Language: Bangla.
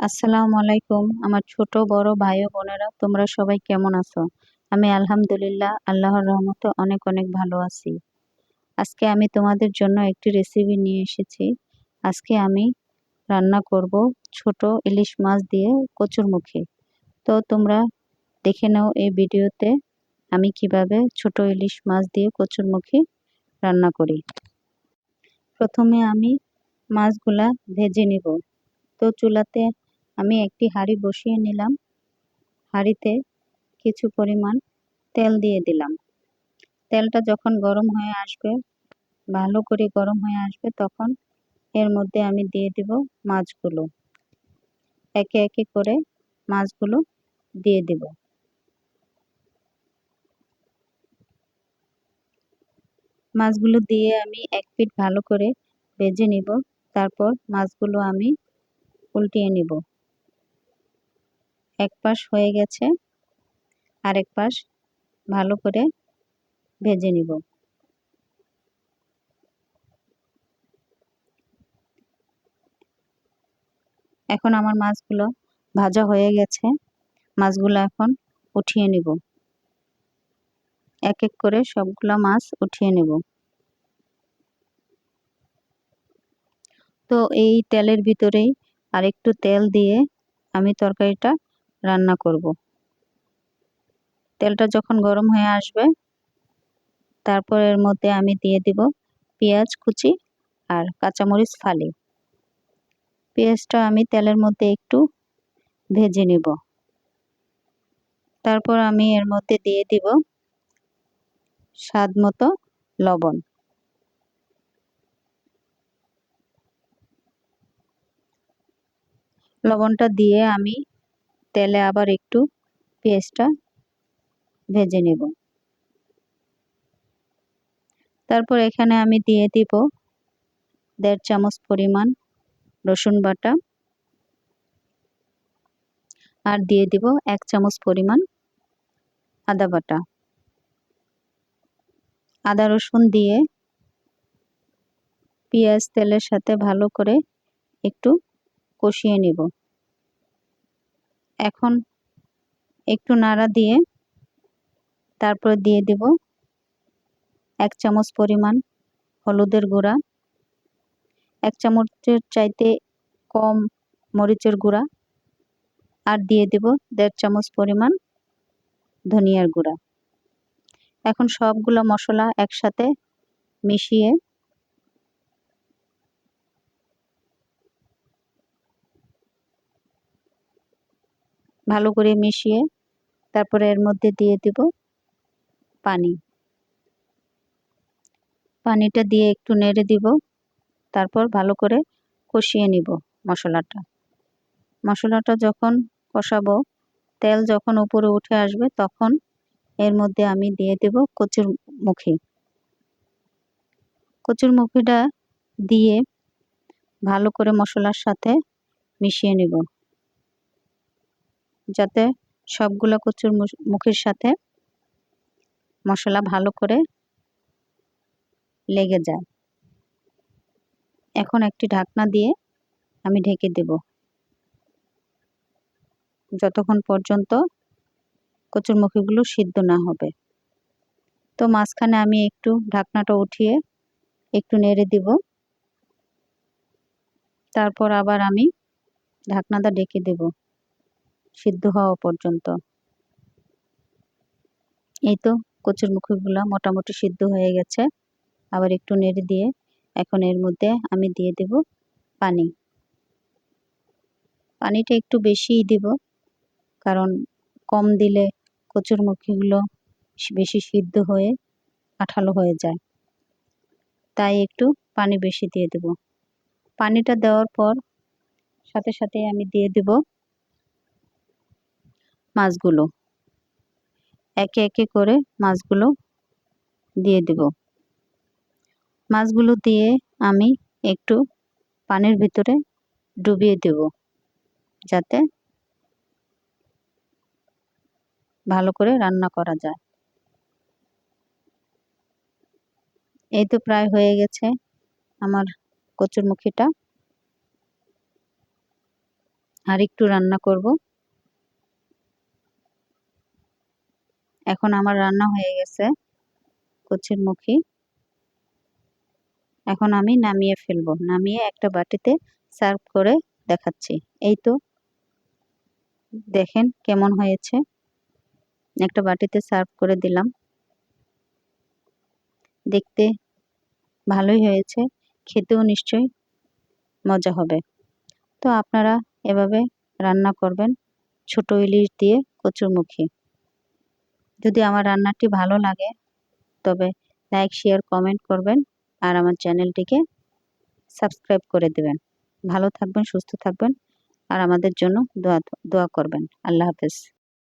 আসসালামু আলাইকুম। আমার ছোট, বড় ভাই ও বোনেরা, তোমরা সবাই কেমন আছো? আমি আলহামদুলিল্লাহ, আল্লাহর রহমতে অনেক অনেক ভালো আছি। আজকে আমি তোমাদের জন্য একটি রেসিপি নিয়ে এসেছি। আজকে আমি রান্না করব ছোট ইলিশ মাছ দিয়ে কচুরমুখী তো তোমরা দেখে নাও এই ভিডিওতে আমি কীভাবে ছোট ইলিশ মাছ দিয়ে কচুরমুখী রান্না করি। প্রথমে আমি মাছগুলা ভেজে নিব। তো চুলাতে আমি একটি হাঁড়ি বসিয়ে নিলাম। হাঁড়িতে কিছু পরিমাণ তেল দিয়ে দিলাম। তেলটা যখন গরম হয়ে আসবে, ভালো করে গরম হয়ে আসবে, তখন এর মধ্যে আমি দিয়ে দিব মাছগুলো। একে একে করে মাছগুলো দিয়ে দিব। মাছগুলো দিয়ে আমি এক পিঠ ভালো করে ভেজে নিব। তারপর মাছগুলো আমি উল্টিয়ে নিব। এক পাশ হয়ে গেছে, আরেক পাশ ভালো করে ভেজে নিব। এখন আমার মাছগুলো ভাজা হয়ে গেছে, মাছগুলো এখন উঠিয়ে নিব। এক এক করে সবগুলো মাছ উঠিয়ে নেব। তো এই তেলের ভিতরেই আরেকটু তেল দিয়ে আমি তরকারিটা রান্না করব। তেলটা যখন গরম হয়ে আসবে, তারপর এর মধ্যে আমি দিয়ে দিব পেঁয়াজ কুচি আর কাঁচামরিচ ফালি। পেঁয়াজটা আমি তেলের মধ্যে একটু ভেজে নেব। তারপর আমি এর মধ্যে দিয়ে দিব স্বাদ মতো লবণ। লবণটা দিয়ে আমি তেলে আবার একটু পেঁয়াজটা ভেজে নেব। তারপর এখানে আমি দিয়ে দিব দেড় চামচ পরিমাণ রসুন বাটা আর দিয়ে দিব এক চামচ পরিমাণ আদা বাটা। আদা রসুন দিয়ে পেঁয়াজ তেলের সাথে ভালো করে একটু কষিয়ে নিব। এখন একটু নাড়া দিয়ে তারপর দিয়ে দেব এক চামচ পরিমাণ হলুদের গুঁড়া, এক চামচের চাইতে কম মরিচের গুঁড়া আর দিয়ে দেব দেড় চামচ পরিমাণ ধনিয়ার গুঁড়া। এখন সবগুলো মশলা একসাথে মিশিয়ে ভালো করে মিশিয়ে তারপরে এর মধ্যে দিয়ে দিব পানি। পানিটা দিয়ে একটু নেড়ে দিব, তারপর ভালো করে কষিয়ে নিব মশলাটা। মশলাটা যখন কষাবো, তেল যখন উপরে উঠে আসবে তখন এর মধ্যে আমি দিয়ে দেব কচুর মুখি। কচুর মুখিটা দিয়ে ভালো করে মশলার সাথে মিশিয়ে নিব। যাতে সবগুলো কচুর মুখের সাথে মশলা ভালো করে লেগে যায়। এখন একটি ঢাকনা দিয়ে আমি ঢেকে দেব। যতক্ষণ পর্যন্ত কচুর মুখিগুলো সিদ্ধ না হবে। তো মাঝখানে আমি একটু ঢাকনাটা উঠিয়ে একটু নেড়ে দিব। তারপর আবার আমি ঢাকনাটা ডেকে দেব। সিদ্ধ হওয়া পর্যন্ত। এই তো কচুর মুখগুলো মোটামুটি সিদ্ধ হয়ে গেছে। আবার একটু নেড়ে দিয়ে এখন এর মধ্যে আমি দিয়ে দেব পানি। পানিটা একটু বেশিই দিব, কারণ কম দিলে কচুর মুখিগুলো বেশি সিদ্ধ হয়ে আঠালো হয়ে যায়। তাই একটু পানি বেশি দিয়ে দেব। পানিটা দেওয়ার পর সাথে সাথে আমি দিয়ে দেব মাছগুলো। একে একে করে মাছগুলো দিয়ে দেব। মাছগুলো দিয়ে আমি একটু পানির ভিতরে ডুবিয়ে দেব, যাতে ভালো করে রান্না করা যায়। এই তো প্রায় হয়ে গেছে আমার কচুরমুখিটা। আর একটু রান্না করব। এখন আমার রান্না হয়ে গেছে, কচির মুখী। এখন আমি নামিয়ে ফেলব, নামিয়ে একটা বাটিতে সার্ভ করে দেখাচ্ছি। এই তো, দেখেন কেমন হয়েছে। একটা বাটিতে সার্ভ করে দিলাম। দেখতে ভালোই হয়েছে, খেতেও নিশ্চয়ই মজা হবে। তো আপনারা এভাবে রান্না করবেন ছোট ইলিশ দিয়ে কচুর কচুরমুখী যদি আমার রান্নাটি ভালো লাগে, তবে লাইক শেয়ার কমেন্ট করবেন আর আমার চ্যানেলটিকে সাবস্ক্রাইব করে দেবেন। ভালো থাকবেন, সুস্থ থাকবেন আর আমাদের জন্য দোয়া দোয়া করবেন। আল্লাহ হাফেজ।